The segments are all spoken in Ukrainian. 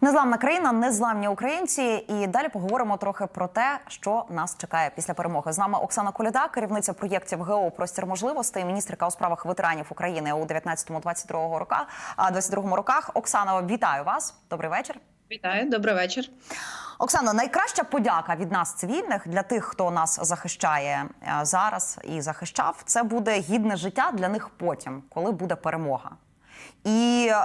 Незламна країна, незламні українці. І далі поговоримо трохи про те, що нас чекає після перемоги. З нами Оксана Коляда, керівниця проєктів ГО Простір можливостей, міністрка у справах ветеранів України у 19-22 роках. А 22 роках. Оксана, вітаю вас. Добрий вечір. Вітаю, добрий вечір. Оксано, найкраща подяка від нас, цивільних, для тих, хто нас захищає е, зараз і захищав, це буде гідне життя для них потім, коли буде перемога. І е,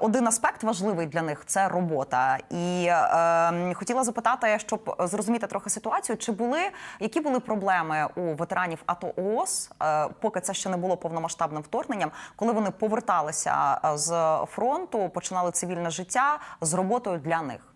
один аспект важливий для них це робота. І е, хотіла запитати, щоб зрозуміти трохи ситуацію, чи були які були проблеми у ветеранів АТО ООС, е, поки це ще не було повномасштабним вторгненням, коли вони поверталися е, з фронту, починали цивільне життя з роботою для них.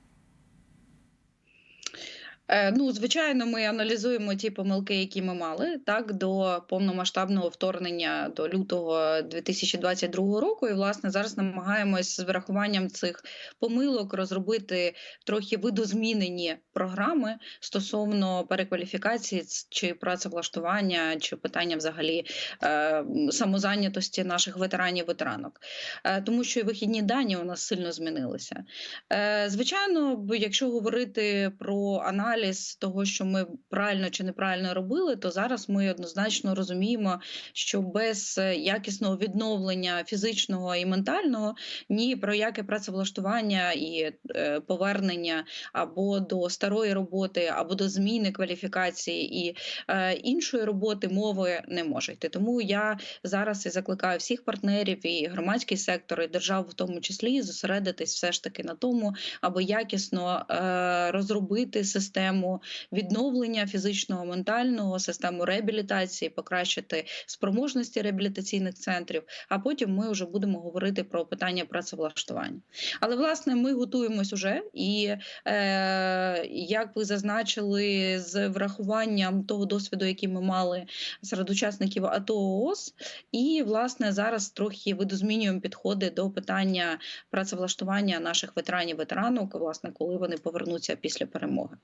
Е, Ну, звичайно, ми аналізуємо ті помилки, які ми мали так до повномасштабного вторгнення до лютого 2022 року. І власне зараз намагаємось з врахуванням цих помилок розробити трохи видозмінені програми стосовно перекваліфікації чи працевлаштування, чи питання взагалі е, самозайнятості наших ветеранів ветеранок, е, тому що і вихідні дані у нас сильно змінилися. Е, Звичайно, якщо говорити про аналіз того, що ми правильно чи неправильно робили, то зараз ми однозначно розуміємо, що без е, якісного відновлення фізичного і ментального ні про яке працевлаштування і е, повернення або до старої роботи, або до зміни кваліфікації і е, іншої роботи мови не може йти. Тому я зараз і закликаю всіх партнерів і громадський сектор, і державу в тому числі зосередитись все ж таки на тому, аби якісно розробити систему відновлення фізичного, ментального, систему реабілітації, покращити спроможності реабілітаційних центрів. А потім ми вже будемо говорити про питання працевлаштування. Але власне ми готуємось уже, і е, як ви зазначили, з врахуванням того досвіду, який ми мали серед учасників АТО ООС, і власне зараз трохи видозмінюємо підходи до питання працевлаштування наших ветеранів ветеранок, власне, коли вони повернуться після перемоги.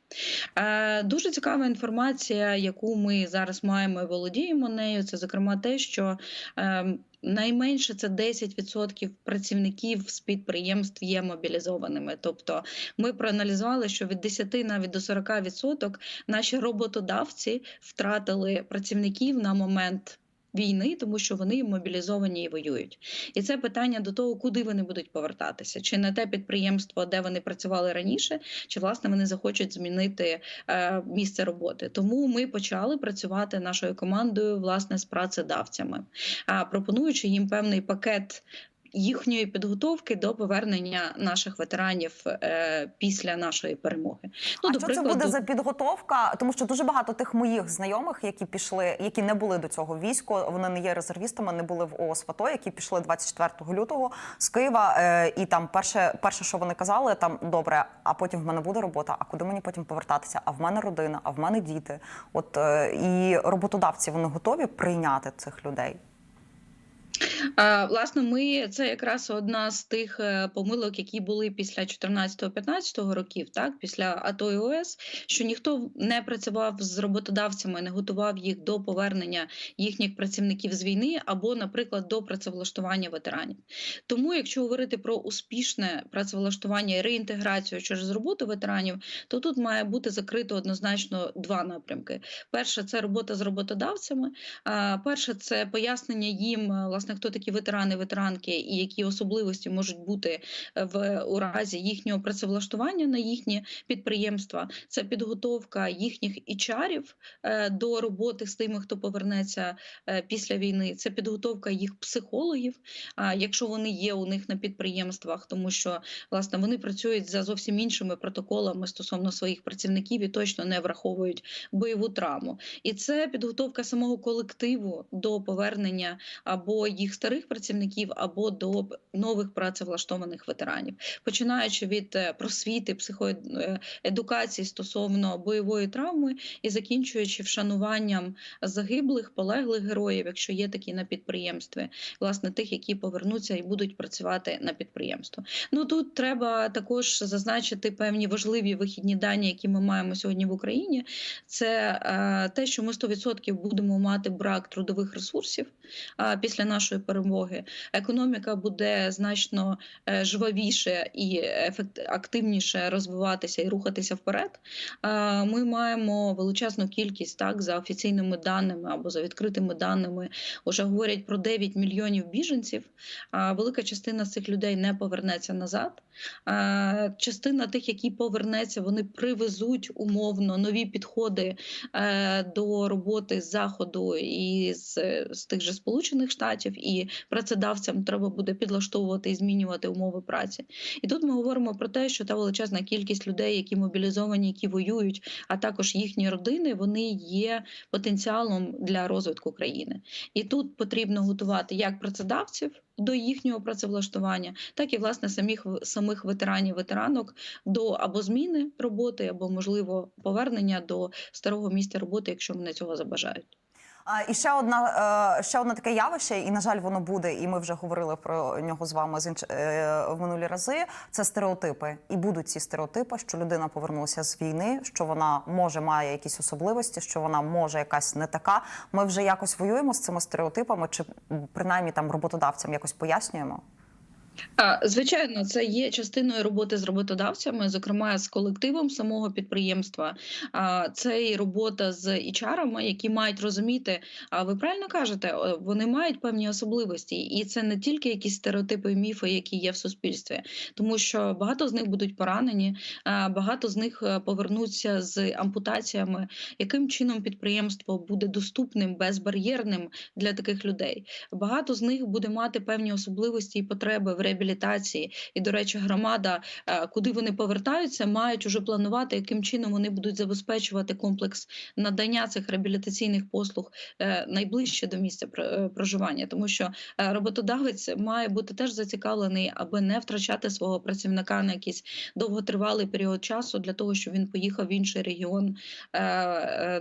Е, Дуже цікава інформація, яку ми зараз маємо і володіємо нею. Це зокрема те, що е, Найменше це 10% працівників з підприємств є мобілізованими. Тобто ми проаналізували, що від 10 навіть до 40% наші роботодавці втратили працівників на момент війни, тому що вони мобілізовані і воюють. І це питання до того, куди вони будуть повертатися, чи на те підприємство, де вони працювали раніше, чи власне вони захочуть змінити е, місце роботи. Тому ми почали працювати нашою командою власне з працедавцями, пропонуючи їм певний пакет. Їхньої підготовки до повернення наших ветеранів е, після нашої перемоги. Ну, а до що прикладу, це буде за підготовка? Тому що дуже багато тих моїх знайомих, які пішли, які не були до цього війську, вони не є резервістами, не були в ООС ФАТО, які пішли 24 лютого з Києва. Е, і там перше, перше, що вони казали, там добре, а потім в мене буде робота. А куди мені потім повертатися? А в мене родина, а в мене діти. От е, і роботодавці вони готові прийняти цих людей. Власне, ми це якраз одна з тих е, помилок, які були після 14-15 років, так після АТО і ОС, що ніхто не працював з роботодавцями, не готував їх до повернення їхніх працівників з війни або, наприклад, до працевлаштування ветеранів. Тому, якщо говорити про успішне працевлаштування і реінтеграцію через роботу ветеранів, то тут має бути закрито однозначно два напрямки: перше це робота з роботодавцями. Перше це пояснення їм, е, власне, хто такі ветерани, ветеранки і які особливості можуть бути е, в у разі їхнього працевлаштування на їхні підприємства. Це підготовка їхніх ічарів е, до роботи з тими, хто повернеться е, після війни. Це підготовка їх психологів, якщо вони є у них на підприємствах, тому що власне вони працюють за зовсім іншими протоколами стосовно своїх працівників і точно не враховують бойову травму. І це підготовка самого колективу до повернення або їх старих працівників, або до нових працевлаштованих ветеранів, починаючи від е, просвіти, психоедукації стосовно бойової травми і закінчуючи вшануванням загиблих, полеглих героїв, якщо є такі на підприємстві, власне тих, які повернуться і будуть працювати на підприємство. Ну тут треба також зазначити певні важливі вихідні дані, які ми маємо сьогодні в Україні. Це е, те, що ми 100% будемо мати брак трудових ресурсів е, після нашої. Нашої перемоги економіка буде значно е, жвавіше і активніше розвиватися і рухатися вперед. Ми маємо величезну кількість так за офіційними даними або за відкритими даними. Вже говорять про 9 мільйонів біженців. Велика частина з цих людей не повернеться назад. Частина тих, які повернеться, вони привезуть умовно нові підходи е, до роботи з заходу і з, з тих же сполучених штатів, і працедавцям треба буде підлаштовувати і змінювати умови праці. І тут ми говоримо про те, що та величезна кількість людей, які мобілізовані, які воюють, а також їхні родини, вони є потенціалом для розвитку країни. І тут потрібно готувати як працедавців до їхнього працевлаштування, так і власне самих самих ветеранів ветеранок до або зміни роботи, або можливо повернення до старого місця роботи, якщо вони цього забажають. А, і ще одна е, ще одне таке явище, і на жаль, воно буде, і ми вже говорили про нього з вами з інч... е, в минулі рази. Це стереотипи, і будуть ці стереотипи, що людина повернулася з війни, що вона може має якісь особливості, що вона може якась не така. Ми вже якось воюємо з цими стереотипами, чи принаймні там роботодавцям якось пояснюємо. Звичайно, це є частиною роботи з роботодавцями, зокрема з колективом самого підприємства. Це і робота з HR-ами, які мають розуміти. А ви правильно кажете, вони мають певні особливості, і це не тільки якісь стереотипи і міфи, які є в суспільстві, тому що багато з них будуть поранені, багато з них е, повернуться з ампутаціями. Яким чином підприємство буде доступним, безбар'єрним для таких людей? Багато з них буде мати певні особливості і потреби в реабілітації. І, до речі, громада, е, куди вони повертаються, мають уже планувати, яким чином вони будуть забезпечувати комплекс надання цих реабілітаційних послуг е, найближче до місця е, проживання, тому що роботодавець має бути теж зацікавлений, аби не втрачати свого працівника на якийсь довготривалий період часу для того, щоб він поїхав в інший регіон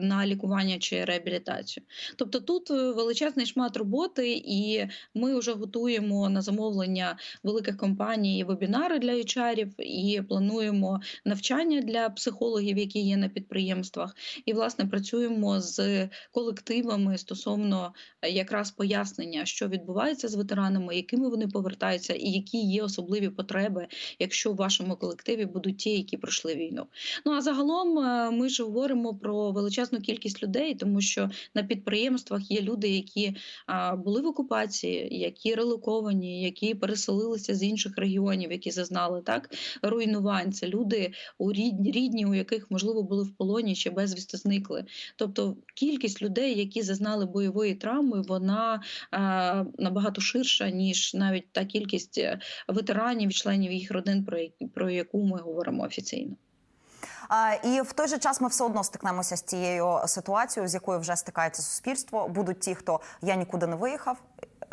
на лікування чи реабілітацію. Тобто тут величезний шмат роботи, і ми вже готуємо на замовлення великих компаній вебінари для HR, і плануємо навчання для психологів, які є на підприємствах. І власне працюємо з колективами стосовно е, якраз пояснення, що відбувається з ветеранами, якими вони повертаються, і які є особливі потреби, якщо в вашому колективі будуть ті, які пройшли війну. Ну а загалом е, ми ж говоримо про величезну кількість людей, тому що на підприємствах є люди, які були в окупації, які релоковані, які переселилися з інших регіонів, які зазнали так руйнувань. Це люди у рідні, рідні, у яких можливо були в полоні чи безвісти зникли. Тобто кількість людей, які зазнали бойової травми, вона а, набагато ширша ніж навіть та кількість е, ветеранів членів їх родин, про про яку ми говоримо офіційно. І в той же час ми все одно стикнемося з тією ситуацією, з якою вже стикається суспільство. Будуть ті, хто я нікуди не виїхав.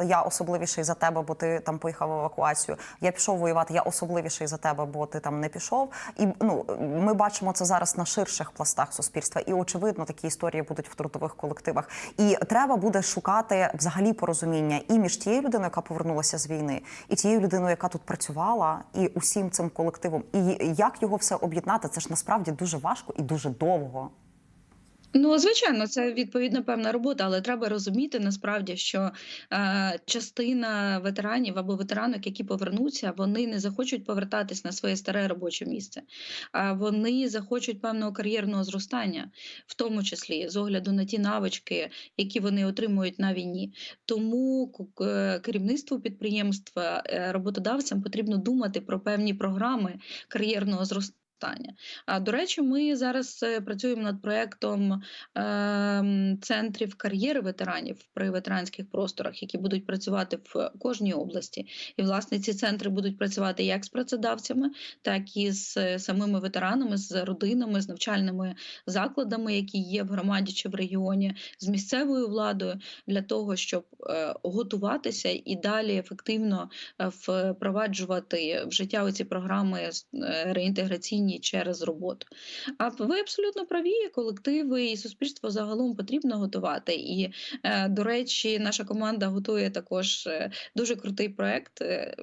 Я особливіший за тебе, бо ти там поїхав в евакуацію. Я пішов воювати. Я особливіший за тебе, бо ти там не пішов. І ну ми бачимо це зараз на ширших пластах суспільства. І очевидно, такі історії будуть в трудових колективах. І треба буде шукати взагалі порозуміння і між тією людиною, яка повернулася з війни, і тією людиною, яка тут працювала, і усім цим колективом. І як його все об'єднати, це ж насправді дуже важко і дуже довго. Ну, звичайно, це відповідно певна робота, але треба розуміти насправді, що е, частина ветеранів або ветеранок, які повернуться, вони не захочуть повертатись на своє старе робоче місце, а вони захочуть певного кар'єрного зростання, в тому числі з огляду на ті навички, які вони отримують на війні. Тому е, керівництву підприємства, е, роботодавцям потрібно думати про певні програми кар'єрного зростання. А до речі, ми зараз е, працюємо над проектом ем, центрів кар'єри ветеранів при ветеранських просторах, які будуть працювати в кожній області. І власне ці центри будуть працювати як з працедавцями, так і з е, самими ветеранами, з родинами, з навчальними закладами, які є в громаді чи в регіоні, з місцевою владою для того, щоб е, готуватися і далі ефективно е, впроваджувати в життя оці програми е, реінтеграційні через роботу. А ви абсолютно праві, колективи і суспільство загалом потрібно готувати. І, е, до речі, наша команда готує також е, дуже крутий проект, е,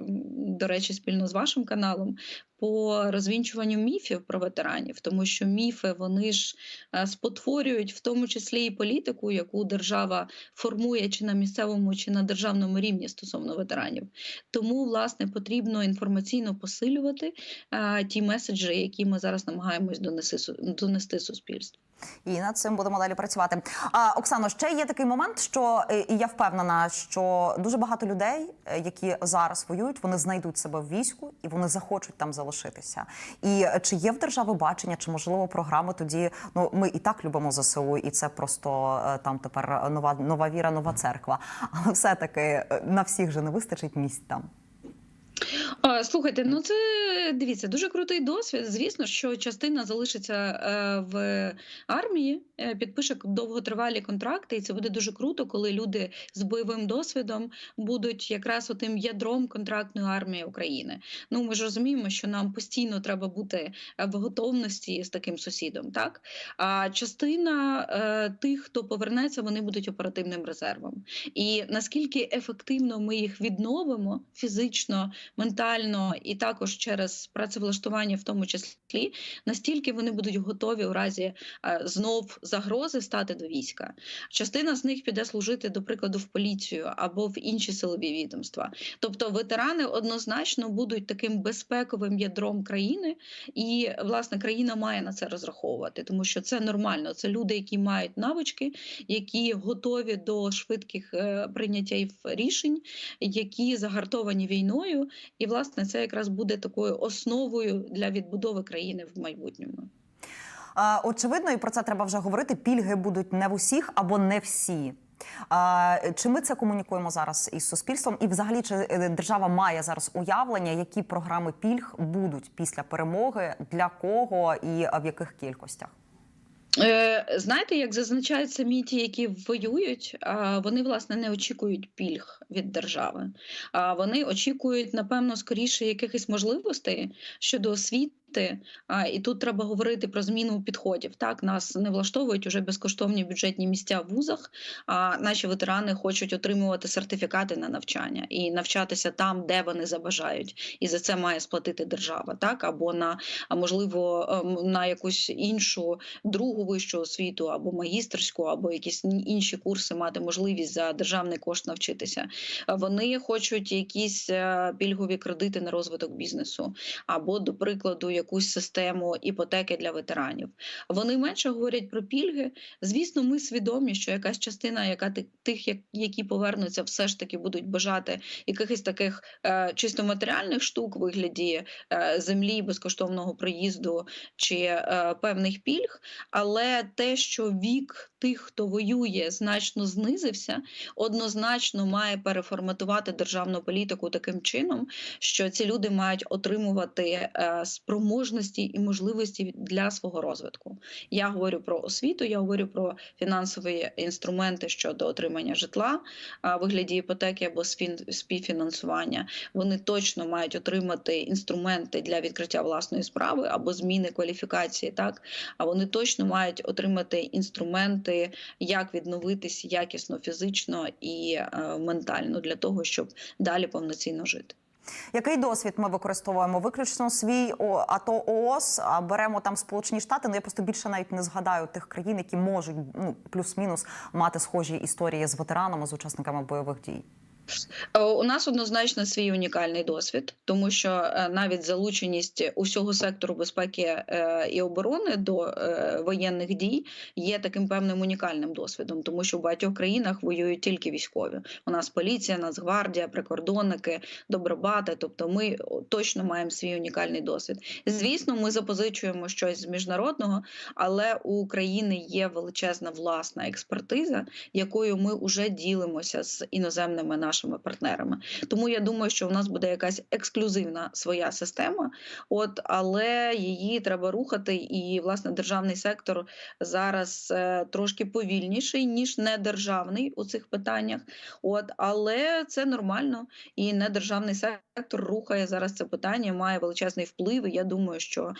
до речі, спільно з вашим каналом по розвінчуванню міфів про ветеранів, тому що міфи вони ж е, спотворюють в тому числі і політику, яку держава формує чи на місцевому, чи на державному рівні стосовно ветеранів. Тому власне потрібно інформаційно посилювати е, ті меседжі, які ми зараз намагаємось донести, су- донести суспільству. І над цим будемо далі працювати. А Оксано, ще є такий момент, що е, і я впевнена, що дуже багато людей, е, які зараз воюють, вони знайдуть себе в війську і вони захочуть там залишитися. І е, чи є в держави бачення, чи можливо програми тоді? Ну ми і так любимо ЗСУ, і це просто там тепер нова нова віра, нова церква. Але все таки на всіх же не вистачить місць там. Слухайте, ну це дивіться, дуже крутий досвід. Звісно, що частина залишиться е, в армії, е, підпише довготривалі контракти, і це буде дуже круто, коли люди з бойовим досвідом будуть якраз отим ядром контрактної армії України. Ну ми ж розуміємо, що нам постійно треба бути е, в готовності з таким сусідом. Так а частина тих, хто повернеться, вони будуть оперативним резервом. І наскільки ефективно ми їх відновимо фізично, ментально і також через працевлаштування, в тому числі, настільки вони будуть готові у разі е, знов загрози стати до війська. Частина з них піде служити, до прикладу, в поліцію або в інші силові відомства. Тобто, ветерани однозначно будуть таким безпековим ядром країни, і власне країна має на це розраховувати, тому що це нормально. Це люди, які мають навички, які готові до швидких е, прийняття рішень, які загартовані війною, і власне це якраз буде такою основою для відбудови країни в майбутньому. Очевидно, і про це треба вже говорити. Пільги будуть не в усіх або не всі. Чи ми це комунікуємо зараз із суспільством? І взагалі чи е, держава має зараз уявлення, які програми пільг будуть після перемоги, для кого і в яких кількостях? Е, Знаєте, як зазначають самі ті, які воюють, вони власне не очікують пільг від держави. А вони очікують, напевно, скоріше якихось можливостей щодо освіти. А, І тут треба говорити про зміну підходів. Так, нас не влаштовують уже безкоштовні бюджетні місця в вузах. А наші ветерани хочуть отримувати сертифікати на навчання і навчатися там, де вони забажають, і за це має сплатити держава, так або на можливо ем, на якусь іншу другу вищу освіту, або магістерську, або якісь інші курси мати можливість за державний кошт навчитися. Вони хочуть якісь е, пільгові кредити на розвиток бізнесу, або, до прикладу, якусь систему іпотеки для ветеранів. Вони менше говорять про пільги. Звісно, ми свідомі, що якась частина, яка ти- тих, які повернуться, все ж таки будуть бажати якихось таких е, чисто матеріальних штук вигляді е, землі, безкоштовного проїзду чи е, певних пільг. Але те, що вік тих, хто воює, значно знизився, однозначно має переформатувати державну політику таким чином, що ці люди мають отримувати е, спроможності і можливості для свого розвитку. Я говорю про освіту, я говорю про фінансові інструменти щодо отримання житла в вигляді іпотеки або співфінансування. Вони точно мають отримати інструменти для відкриття власної справи або зміни кваліфікації. Так а вони точно мають отримати інструменти, як відновитись якісно фізично і е, ментально для того, щоб далі повноцінно жити. Який досвід ми використовуємо? Виключно свій О, АТО ООС, а беремо там Сполучені Штати. Ну я просто більше навіть не згадаю тих країн, які можуть ну плюс-мінус мати схожі історії з ветеранами, з учасниками бойових дій. Е, У нас однозначно свій унікальний досвід, тому що е, навіть залученість усього сектору безпеки е, і оборони до воєнних дій є таким певним унікальним досвідом, тому що в багатьох країнах воюють тільки військові. У нас поліція, Нацгвардія, прикордонники, добробати. Тобто, ми точно маємо свій унікальний досвід. Звісно, ми запозичуємо щось з міжнародного, але у України є величезна власна експертиза, якою ми вже ділимося з іноземними нашими партнерами. Тому я думаю, що в нас буде якась ексклюзивна своя система, от але її треба рухати. І власне державний сектор зараз е, трошки повільніший ніж недержавний у цих питаннях. От але це нормально, і недержавний сектор рухає зараз це питання, має величезний вплив. І я думаю, що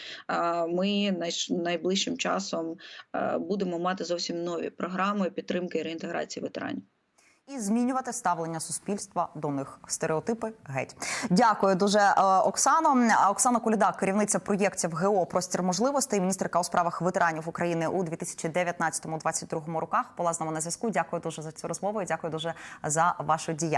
ми найближчим часом е, будемо мати зовсім нові програми підтримки і реінтеграції ветеранів. І змінювати ставлення суспільства до них. Стереотипи геть. Дякую дуже, е, Оксано. Оксана Куліда, керівниця проєктів ГО Простір можливостей, міністерка у справах ветеранів України у 2019-2022 роках. Була з нами на зв'язку. Дякую дуже за цю розмову. і Дякую дуже за вашу діяльність.